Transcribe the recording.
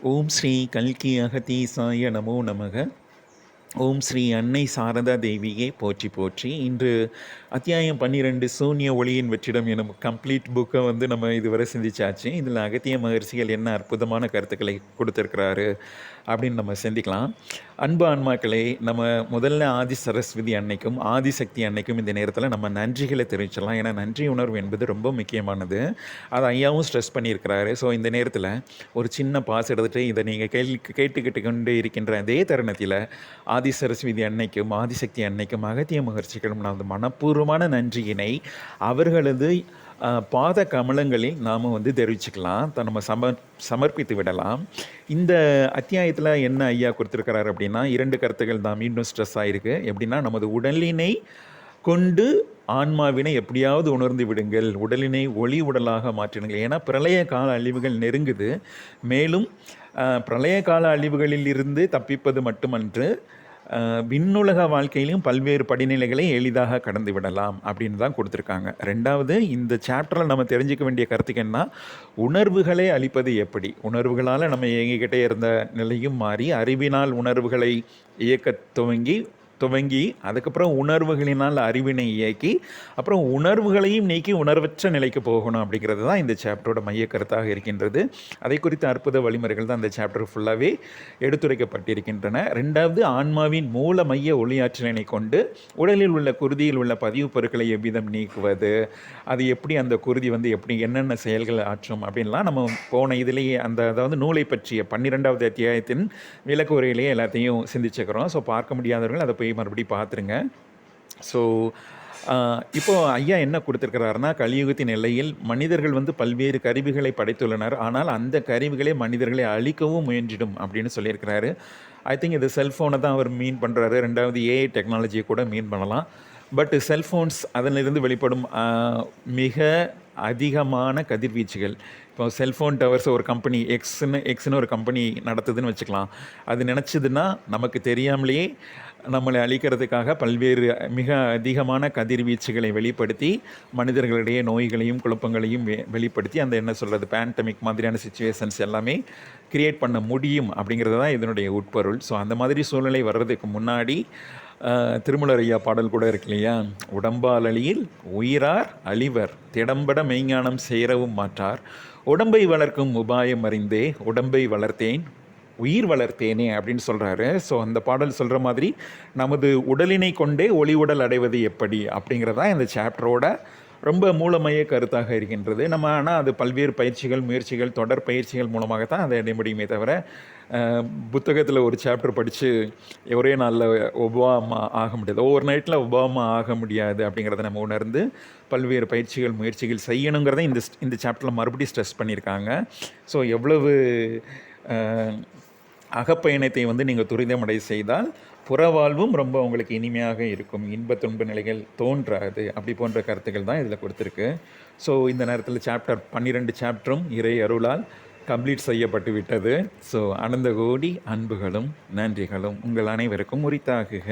ஓம் ஸ்ரீ கல்கி அகதீசாய நமோ நமக. ஓம் ஸ்ரீ அன்னை சாரதா தேவியே போற்றி போற்றி. இன்று அத்தியாயம் பன்னிரெண்டு சூன்ய ஒளியின் வெற்றிடம் எனும் கம்ப்ளீட் புக்கை வந்து நம்ம இதுவரை சிந்திச்சாச்சு. இதில் அகத்திய மகர்ஷிகள் என்ன அற்புதமான கருத்துக்களை கொடுத்துருக்கிறாரு அப்படின்னு நம்ம சிந்திக்கலாம். அன்பு ஆன்மாக்களை நம்ம முதல்ல ஆதி சரஸ்வதி அன்னைக்கும் ஆதிசக்தி அன்னைக்கும் இந்த நேரத்தில் நம்ம நன்றிகளை தெரிவிச்சிடலாம். ஏன்னா நன்றி உணர்வு என்பது ரொம்ப முக்கியமானது. அதை ஐயாவும் ஸ்ட்ரெஸ் பண்ணியிருக்கிறாரு. ஸோ இந்த நேரத்தில் ஒரு சின்ன பாஸ் எடுத்துகிட்டு இதை நீங்கள் கேள்வி கேட்டுக்கிட்டு கொண்டு இருக்கின்ற அதே தருணத்தில் ஆதி சரஸ்வதி அன்னைக்கும் ஆதிசக்தி அன்னைக்கும் அகத்திய முகர்ச்சிகளும் நான் வந்து மனப்பூர்வமான நன்றியினை அவர்களது பாத கமலங்களில் நாம் வந்து தெரிவிச்சுக்கலாம். த- நம்ம சம சமர்ப்பித்து விடலாம். இந்த அத்தியாயத்தில் என்ன ஐயா கொடுத்துருக்கிறார் அப்படின்னா இரண்டு கருத்துக்கள் தான் மீண்டும் ஸ்ட்ரெஸ் ஆகிருக்கு எப்படின்னா நமது உடலினை கொண்டு ஆன்மாவினை எப்படியாவது உணர்ந்து விடுங்கள். உடலினை ஒளி உடலாக மாற்றிடுங்கள். ஏன்னா பிரளய கால அழிவுகள் நெருங்குது. மேலும் பிரளய கால அழிவுகளில் இருந்து தப்பிப்பது மட்டுமன்று விண்ணுலக வாழ்க்கையிலும் பல்வேறு படிநிலைகளை எளிதாக கடந்து விடலாம் அப்படின்னு தான் கொடுத்துருக்காங்க. ரெண்டாவது இந்த சாப்டரில் நம்ம தெரிஞ்சிக்க வேண்டிய கருத்துக்கு என்ன? உணர்வுகளை அளிப்பது எப்படி? உணர்வுகளால் நம்ம இயங்கிக்கிட்டே இருந்த நிலையும் மாறி அறிவினால் உணர்வுகளை இயக்க துவங்கி துவங்கி அதுக்கப்புறம் உணர்வுகளினால் அறிவினை இயக்கி அப்புறம் உணர்வுகளையும் நீக்கி உணர்வற்ற நிலைக்கு போகணும் அப்படிங்கிறது தான் இந்த சாப்டரோட மைய கருத்தாக இருக்கின்றது. அதை குறித்த அற்புத வழிமுறைகள் தான் இந்த சாப்டர் ஃபுல்லாகவே எடுத்துரைக்கப்பட்டிருக்கின்றன. ரெண்டாவது ஆன்மாவின் மூல மைய ஒளியாற்றலினை கொண்டு உடலில் உள்ள குருதியில் உள்ள பதிவு பொருட்களை எவ்விதம் நீக்குவது அது எப்படி அந்த குருதி வந்து எப்படி என்னென்ன செயல்கள் ஆற்றும் அப்படின்லாம் நம்ம போன இதிலேயே அந்த அதாவது நூலை பற்றிய பன்னிரெண்டாவது அத்தியாயத்தின் விளக்க உரையிலேயே எல்லாத்தையும் சிந்திச்சுக்கிறோம். ஸோ பார்க்க முடியாதவர்கள் அதை போய் மறுபடியும் பார்த்துருங்க. ஸோ இப்போ ஐயா என்ன கொடுத்துருக்கிறாருன்னா கலியுகத்தின் எல்லையில் மனிதர்கள் வந்து பல்வேறு கருவிகளை படைத்துள்ளனர். ஆனால் அந்த கருவிகளை மனிதர்களை அழிக்கவும் முயன்றிடும் அப்படின்னு சொல்லியிருக்கிறாரு. ஐ திங்க் இது செல்ஃபோனை தான் அவர் மீன் பண்ணுறாரு ரெண்டாவது ஏஐ டெக்னாலஜியை கூட மீன் பண்ணலாம். பட் செல்ஃபோன்ஸ் அதிலிருந்து வெளிப்படும் மிக அதிகமான கதிர்வீச்சுகள். இப்போ செல்ஃபோன் டவர்ஸ் ஒரு கம்பெனி எக்ஸ்னு எக்ஸ்னு ஒரு கம்பெனி நடத்துதுன்னு வச்சுக்கலாம். அது நினச்சதுன்னா நமக்கு தெரியாமலேயே நம்மளை அழிக்கிறதுக்காக பல்வேறு மிக அதிகமான கதிர்வீச்சுகளை வெளிப்படுத்தி மனிதர்களிடையே நோய்களையும் குழப்பங்களையும் வெ- வெளிப்படுத்தி அந்த என்ன சொல்கிறது பேண்டமிக் மாதிரியான சுச்சுவேஷன்ஸ் எல்லாமே கிரியேட் பண்ண முடியும் அப்படிங்கிறது தான் இதனுடைய உட்பொருள். ஸோ அந்த மாதிரி சூழ்நிலை வர்றதுக்கு முன்னாடி திருமலர் ஐயா பாடல் கூட இருக்கு இல்லையா? உடம்பால் அழியில் உயிரார் அழிவர் திடம்பட மெய்ஞானம் சேரவும் மாற்றார். உடம்பை வளர்க்கும் உபாயம் அறிந்தே உடம்பை வளர்த்தேன் உயிர் வளர்த்தேனே அப்படின்னு சொல்கிறாரு ஸோ அந்த பாடல் சொல்கிற மாதிரி நமது உடலினை கொண்டே ஒளி உடல் அடைவது எப்படி அப்படிங்கிறதான் இந்த சாப்டரோட ரொம்ப மூலமைய கருத்தாக இருக்கின்றது. நம்ம ஆனால் அது பல்வேறு பயிற்சிகள் முயற்சிகள் தொடர் பயிற்சிகள் மூலமாகத்தான் அதை அடைய முடியுமே தவிர புத்தகத்தில் ஒரு சாப்டர் படித்து ஒரே நாளில் ஒபாமா ஆக முடியாது. ஒவ்வொரு நைட்டில் ஒபாமா ஆக முடியாது அப்படிங்கிறத நம்ம உணர்ந்து பல்வேறு பயிற்சிகள் முயற்சிகள் செய்யணுங்கிறத இந்த இந்த சாப்டரில் மறுபடியும் ஸ்ட்ரெஸ் பண்ணியிருக்காங்க. ஸோ எவ்வளவு அகப்பயணத்தை வந்து நீங்கள் துரிதமடை செய்தால் புறவாழ்வும் ரொம்ப உங்களுக்கு இனிமையாக இருக்கும். இன்ப துன்ப நிலைகள் தோன்றாது. அப்படி போன்ற கருத்துக்கள் தான் இதில் கொடுத்துருக்கு. ஸோ இந்த நேரத்தில் சாப்டர் பன்னிரெண்டு சாப்டரும் இறை அருளால் கம்ப்ளீட் செய்யப்பட்டு விட்டது. ஸோ அனந்த கோடி அன்புகளும் நன்றிகளும் உங்கள் அனைவருக்கும் உரித்தாகுக.